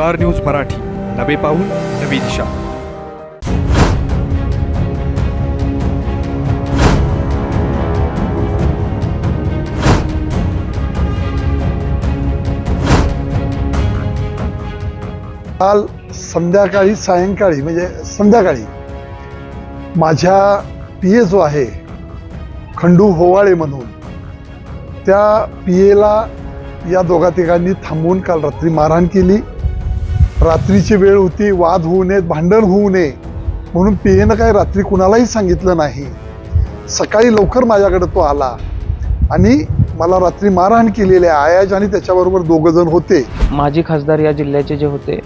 Star news Marathi. नवे पाऊल नवी दिशा. काल संध्याकाळी सायंकाळी म्हणजे संध्याकाळी माझ्या पी ए जो आहे खंडू होवाळे म्हणून त्या पी एला या दोघा तिघांनी थांबवून काल रात्री मारहाण केली. रात्रीची वेळ होती वाद होऊ नयेत भांडण होऊ नये. म्हणून पियेनं काय रात्री कुणालाही सांगितलं नाही. सकाळी लवकर माझ्याकडे तो आला. आणि मला रात्री मारहाण केलेली आहे आयाज आणि त्याच्याबरोबर दोघं जण होते. माजी खासदार या जिल्ह्याचे जे होते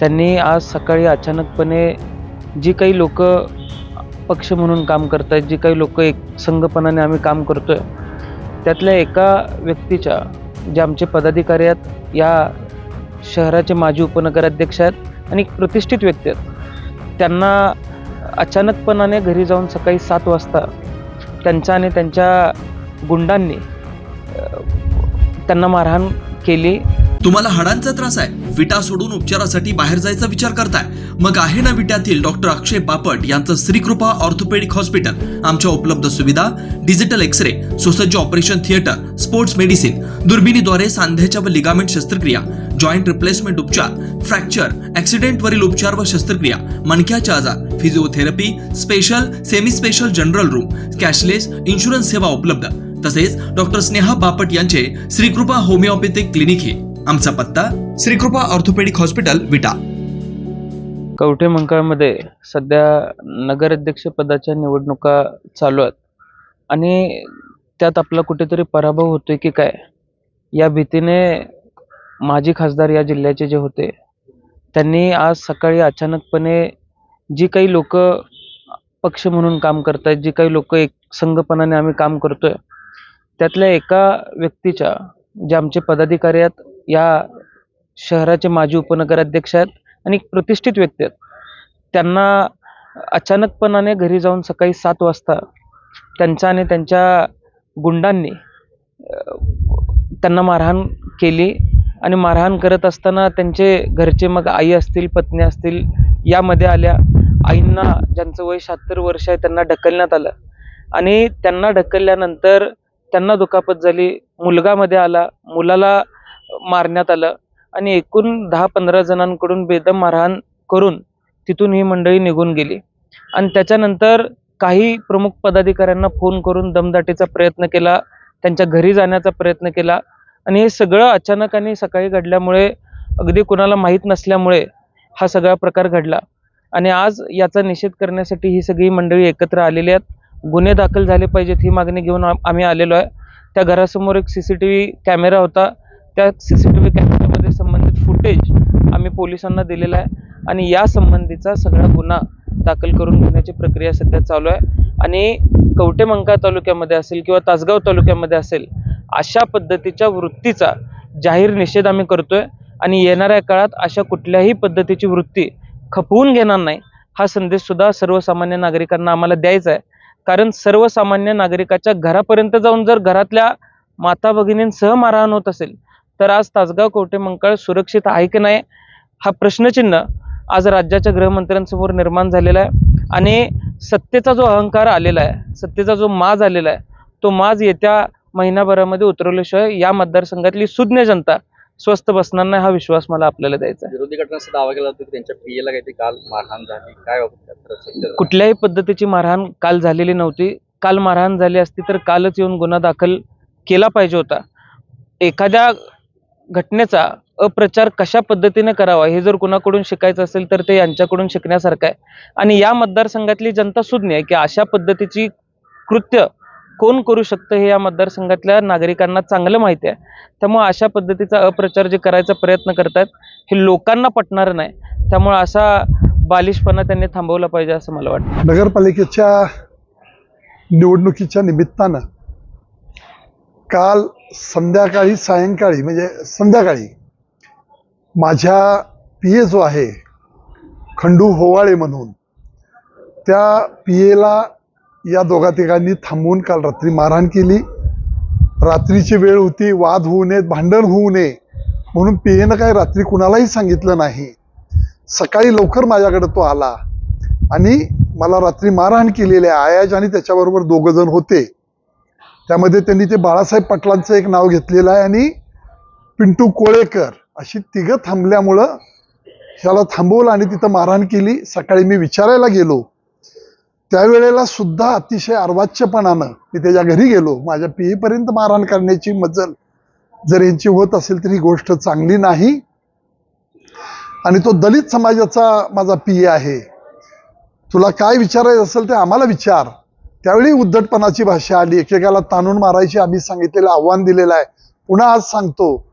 त्यांनी आज सकाळी अचानकपणे जी काही लोक पक्ष म्हणून काम करत आहेत जी काही लोक एक संघपणाने आम्ही काम करतोय त्यातल्या एका व्यक्तीच्या जे आमचे पदाधिकारी आहेत या शहराचे माजी उपनगराध्यक्ष आहेत आणि प्रतिष्ठित व्यक्ती आहेत. त्यांना अचानकपणाने घरी जाऊन सकाळी सात वाजता त्यांच्या आणि त्यांच्या गुंडांनी त्यांना मारहाण केली. तुम्हाला हाडांचा त्रास आहे. विटा सोडून उपचारासाठी बाहेर जायचा विचार करताय. मग आहे ना विट्यातील डॉक्टर अक्षय बापट यांचं श्रीकृपा ऑर्थोपेडिक हॉस्पिटल. आमच्या उपलब्ध सुविधा डिजिटल एक्सरे सुसज्ज ऑपरेशन थिएटर स्पोर्ट्स मेडिसिन दुर्बिणीद्वारे सांध्याच्या व लिगामेंट शस्त्रक्रिया जॉईंट रिप्लेसमेंट उपचार फ्रॅक्चर ऍक्सिडेंटवरील उपचार व शस्त्रक्रिया मणक्याचे आजार physiotherapy special semi special general room cashless insurance सेवा उपलब्ध. तसेच डॉक्टर स्नेहा बापट यांचे श्रीकृपा होमिओपॅथिक क्लिनिक हे. आमचा पत्ता श्रीकृपा ऑर्थोपेडिक हॉस्पिटल विटा. कवठे मंकाळमध्ये सध्या नगराध्यक्ष पदाच्या निवडणुका चालू आहेत. आणि त्यात आपला कुठेतरी पराभव होतोय की काय? या भीतीने माजी खासदार या जिल्ह्याचे जे होते त्यांनी आज सकाळी अचानकपणे जी काही लोक पक्ष म्हणून काम करत आहेत जी काही लोक एक संघपणाने आम्ही काम करतोय त्यातल्या एका व्यक्तीच्या जे आमचे पदाधिकारी आहेत या शहराचे माजी उपनगराध्यक्ष आहेत आणि एक प्रतिष्ठित व्यक्ती आहेत. त्यांना अचानकपणाने घरी जाऊन सकाळी सात वाजता त्यांच्या आणि त्यांच्या गुंडांनी त्यांना मारहाण केली आणि मारहाण करत असताना त्यांचे घरचे मग आई असतील पत्नी असतील यामध्ये आल्या. आईंना ज्यांचं वय शहात्तर वर्ष आहे त्यांना ढकलण्यात आलं. आणि त्यांना ढकलल्यानंतर त्यांना दुखापत झाली. मुलगामध्ये आला. मुलाला मारण्यात आलं. आणि एकूण दहा पंधरा जणांकडून बेदम मारहाण करून तिथून ही मंडळी निघून गेली. आणि त्याच्यानंतर काही प्रमुख पदाधिकाऱ्यांना फोन करून दमदाटीचा प्रयत्न केला त्यांच्या घरी जाण्याचा प्रयत्न केला आणि हे सगळं अचानक आणि सकाळी घडल्यामुळे अगदी कुणाला माहीत नसल्यामुळे हा सगळा प्रकार घडला. आणि आज याचा निषेध करण्यासाठी ही सगळी मंडळी एकत्र आलेली आहेत. गुन्हे दाखल झाले पाहिजेत ही मागणी घेऊन आम्ही आलेलो आहे. त्या घरासमोर एक C C T V camera होता. त्या सी सी टी व्ही कॅमेऱ्यामध्ये संबंधित फुटेज आम्ही पोलिसांना दिलेला आहे. आणि या संबंधीचा सगळा गुन्हा दाखल करून घेण्याची प्रक्रिया सध्या चालू आहे. आणि कवटेमंका तालुक्यामध्ये असेल किंवा तासगाव तालुक्यामध्ये असेल अशा पद्धतीच्या वृत्तीचा जाहीर निषेध आम्ही करतोय. आणि येणाऱ्या काळात अशा कुठल्याही पद्धतीची वृत्ती खपवून घेणार नाही हा संदेश सुद्धा सर्वसामान्य नागरिकांना आम्हाला द्यायचा आहे. कारण सर्वसामान्य नागरिकाच्या घरापर्यंत जाऊन जर घरातल्या माता भगिनींसह मारहाण होत असेल तर आज तासगाव कवटे मंकाळ सुरक्षित आहे की नाही हा प्रश्नचिन्ह आज राज्याच्या गृहमंत्र्यांसमोर निर्माण झालेला आहे. आणि सत्तेचा जो अहंकार आलेला आहे सत्तेचा जो माज आलेला आहे तो माज येत्या महिनाभरामध्ये उतरवल्याशिवाय या मतदारसंघातली सुज्ञ जनता स्वस्त बसणार नाही हा विश्वास मला आपल्याला द्यायचा आहे. विरोधी गटांचा दावा केला होता की त्यांच्या पीएला काहीतरी काल मारहाण झाली. काय कुठल्याही पद्धतीची मारहाण काल झालेली नव्हती. काल मारहाण झाली असती तर कालच येऊन गुन्हा दाखल केला पाहिजे होता. एखाद्या घटनेचा अप्रचार कशा पद्धतीने करावा? हे जर कुणाकडून शिकायचं असेल तर ते यांच्याकडून शिकण्यासारखं आहे. आणि या मतदारसंघातली जनता सुज्ञ आहे की अशा पद्धतीची कृत्य कोण करू शकतं हे या मतदारसंघातल्या नागरिकांना चांगलं माहिती आहे. त्यामुळे अशा पद्धतीचा अप्रचार जे करायचा प्रयत्न करतात हे लोकांना पटणार नाही. त्यामुळे असा बालिशपणा त्यांनी थांबवला पाहिजे असं मला वाटतं. नगरपालिकेच्या निवडणुकीच्या निमित्तानं काल संध्याकाळी सायंकाळी म्हणजे संध्याकाळी माझ्या पी ए जो आहे खंडू होवाळे म्हणून त्या पी एला या दोघा तिघांनी थांबवून काल रात्री मारहाण केली. रात्रीची वेळ होती वाद होऊ नयेत भांडण होऊ नये म्हणून पीएनं काही रात्री कुणालाही सांगितलं नाही. सकाळी लवकर माझ्याकडे तो आला आणि मला रात्री मारहाण केलेली आहे. आयाज आणि त्याच्याबरोबर दोघं जण होते. त्यामध्ये त्यांनी ते बाळासाहेब पाटलांचं एक नाव घेतलेलं आहे आणि पिंटू कोळेकर. अशी तिघं थांबल्यामुळं ह्याला थांबवलं आणि तिथं मारहाण केली. सकाळी मी विचारायला गेलो. त्यावेळेला सुद्धा अतिशय अर्वाच्यपणानं मी त्याच्या घरी गेलो. माझ्या पिढीपर्यंत मारहाण करण्याची मजल जर यांची होत असेल तर ही गोष्ट चांगली नाही. आणि तो दलित समाजाचा माझा पी आहे. तुला काय विचारायचं असेल ते आम्हाला विचार. त्यावेळी उद्धटपणाची भाषा आली. एकेकाला ताणून मारायची आम्ही सांगितलेलं आव्हान दिलेलं आहे. पुन्हा आज सांगतो.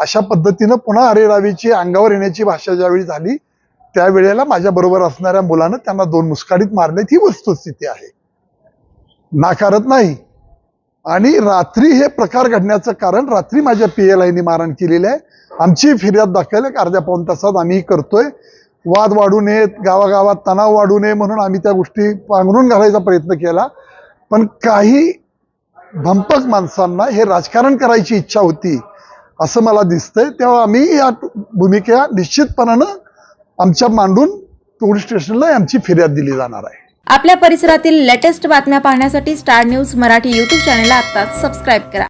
अशा पद्धतीनं पुन्हा अरेरावीची अंगावर येण्याची भाषा ज्यावेळी झाली त्यावेळेला माझ्या बरोबर असणाऱ्या मुलानं त्यांना दोन मुस्काडीत मारले ही वस्तुस्थिती आहे. नाकारत नाही. आणि रात्री हे प्रकार घडण्याचं कारण रात्री माझ्या पी एल आयनी मारहाण केलेली आहे. आमची फिर्याद दाखल एक अर्ध्या पाऊन तासात आम्ही करतोय. वाद वाढू नयेत गावागावात तणाव वाढू नये म्हणून आम्ही त्या गोष्टी पांघरून घालायचा प्रयत्न केला. पण काही भंपक माणसांना हे राजकारण करायची इच्छा होती. असं मला दिसतंय. तेव्हा आम्ही या भूमिका निश्चितपणानं आमच्या मांडून पोलीस स्टेशनला आमची फिर्याद दिली जाणार आहे. आपल्या परिसरातील लेटेस्ट बातम्या पाहण्यासाठी स्टार न्यूज मराठी यूट्यूब चॅनलला आता सबस्क्राईब करा.